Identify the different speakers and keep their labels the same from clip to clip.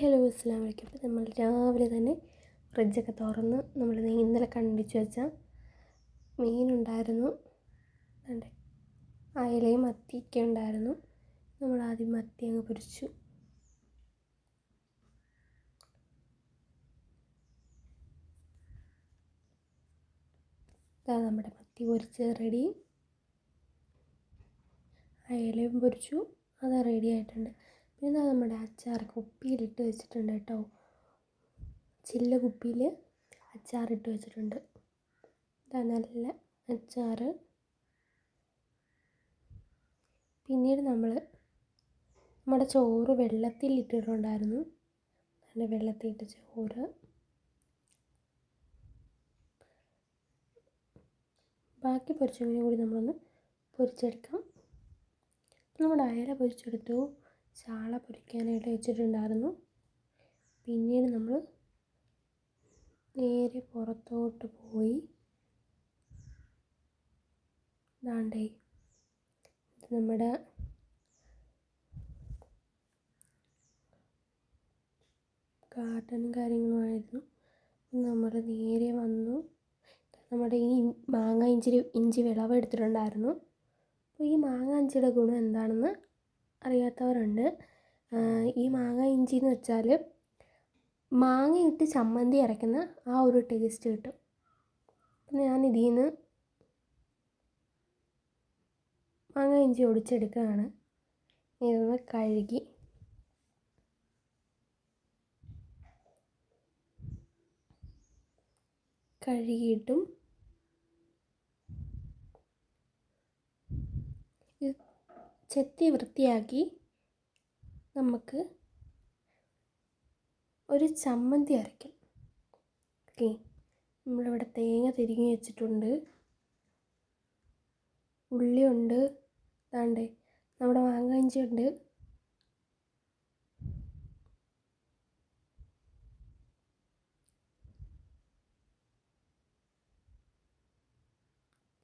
Speaker 1: Hello അസ്സാം വലൈക്കും അപ്പോൾ നമ്മൾ രാവിലെ തന്നെ ഫ്രിഡ്ജൊക്കെ തുറന്ന് നമ്മൾ ഇന്നലെ കണ്ടിച്ച് വെച്ച മീനുണ്ടായിരുന്നു. അയലയും മത്തിയൊക്കെ ഉണ്ടായിരുന്നു. നമ്മൾ ആദ്യം മത്തി അങ്ങ് പൊരിച്ചു. ഇതാ നമ്മുടെ മത്തി പൊരിച്ച് റെഡി അയലയും പൊരിച്ചു. അത് റെഡി ആയിട്ടുണ്ട്. പിന്നെ നമ്മുടെ അച്ചാർ കുപ്പിയിലിട്ട് വെച്ചിട്ടുണ്ട് കേട്ടോ. ചില്ല കുപ്പിയിൽ അച്ചാറിട്ട് വെച്ചിട്ടുണ്ട്. ഇതാ നല്ല അച്ചാർ പിന്നീട് നമ്മൾ നമ്മുടെ ചോറ് വെള്ളത്തിൽ ഇട്ടിട്ടുണ്ടായിരുന്നു നല്ല വെള്ളത്തിലിട്ട് ചോറ്. ബാക്കി പൊരിച്ചെങ്കിലും കൂടി നമ്മളൊന്ന് പൊരിച്ചെടുക്കാം. നമ്മുടെ അയല പൊരിച്ചെടുത്തു. ചാള പൊരിക്കാനായിട്ട് വെച്ചിട്ടുണ്ടായിരുന്നു. പിന്നീട് നമ്മൾ നേരെ പുറത്തോട്ട് പോയി. ദാണ്ടേ ഇത് നമ്മുടെ ഗാർഡനും കാര്യങ്ങളുമായിരുന്നു. നമ്മൾ നേരെ വന്നു. നമ്മുടെ ഈ മാങ്ങ ഇഞ്ചി ഇഞ്ചി വിളവ് എടുത്തിട്ടുണ്ടായിരുന്നു അപ്പോൾ ഈ മാങ്ങ ഇഞ്ചിയുടെ ഗുണം എന്താണെന്ന് അറിയാത്തവരുണ്ട്. ഈ മാങ്ങ ഇഞ്ചി എന്ന് വെച്ചാൽ മാങ്ങ ഇട്ട് ചമ്മന്തി അരയ്ക്കുന്ന ആ ഒരു ടേസ്റ്റ് കിട്ടും. ഞാൻ ഇതിൽ നിന്ന് മാങ്ങ ഇഞ്ചി ഒടിച്ചെടുക്കുകയാണ്. ഇതൊന്ന് കഴുകി. കഴുകിയിട്ടും ചെത്തി വൃത്തിയാക്കി നമുക്ക് ഒരു ചമ്മന്തി അരയ്ക്കാം. ഓക്കെ. നമ്മളിവിടെ തേങ്ങ തിരികെ വെച്ചിട്ടുണ്ട്. ഉള്ളിയുണ്ട്. താണ്ടേ നമ്മുടെ മാങ്ങാഞ്ചി ഉണ്ട്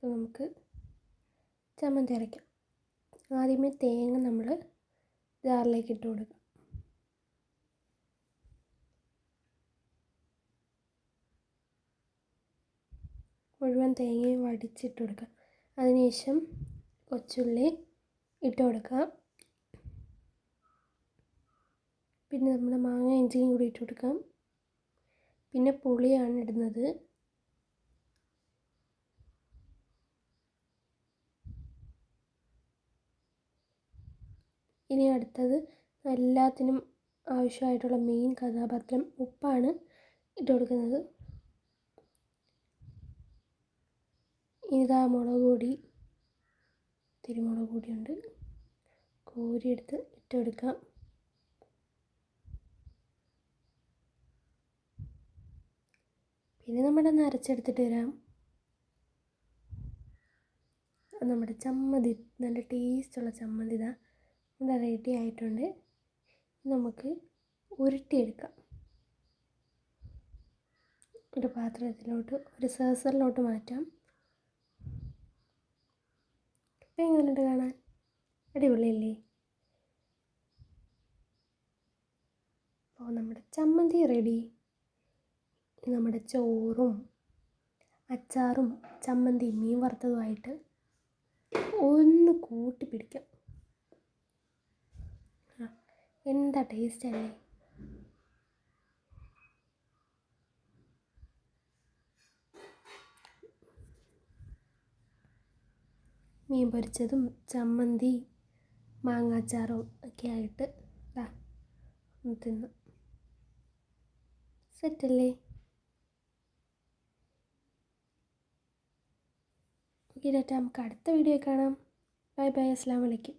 Speaker 1: നമുക്ക് ചമ്മന്തി അരയ്ക്കാം. ആദ്യമേ തേങ്ങ നമ്മൾ ജാറിലേക്ക് ഇട്ട് കൊടുക്കുക മുഴുവൻ തേങ്ങയും വടിച്ചിട്ട് കൊടുക്കുക അതിനുശേഷം കൊച്ചുള്ളി ഇട്ട് കൊടുക്കുക പിന്നെ നമ്മൾ മാങ്ങ ഇഞ്ചിയും കൂടി ഇട്ട് കൊടുക്കാം. പിന്നെ പുളിയാണ് ഇടുന്നത്. ഇനി അടുത്തത് എല്ലാത്തിനും ആവശ്യമായിട്ടുള്ള മെയിൻ കഥാപാത്രം ഉപ്പാണ് ഇട്ട് കൊടുക്കുന്നത്. ഇതാ മുളക് പൊടി തിരുമുളക് പൊടിയുണ്ട് കോരിയെടുത്ത് ഇട്ട് കൊടുക്കാം. പിന്നെ നമ്മുടെ നരച്ചെടുത്തിട്ട് വരാം. നമ്മുടെ ചമ്മന്തി നല്ല ടേസ്റ്റുള്ള ചമ്മന്തി ഇതാ. ഇവിടെ റെഡി ആയിട്ടുണ്ട്. നമുക്ക് ഉരുട്ടിയെടുക്കാം. ഒരു പാത്രത്തിലോട്ട് ഒരു സേസറിലോട്ട് മാറ്റാം. ഇപ്പം എങ്ങനെയുണ്ട് കാണാൻ? അടിപൊളിയല്ലേ? അപ്പോൾ നമ്മുടെ ചമ്മന്തി റെഡി നമ്മുടെ ചോറും അച്ചാറും ചമ്മന്തി മീൻ വറുത്തതുമായിട്ട് ഒന്ന് കൂട്ടി പിടിക്കാം. എന്താ ടേസ്റ്റ് അല്ലേ? മീൻ പൊരിച്ചതും ചമ്മന്തി മാങ്ങാച്ചാറും ഒക്കെ ആയിട്ട് ഇതാ തിന്ന്. സെറ്റല്ലേ ഓക്കെ ഡേറ്റ നമുക്ക് അടുത്ത വീഡിയോ കാണാം. ബൈ ബൈ അസ്സാം വലൈക്കും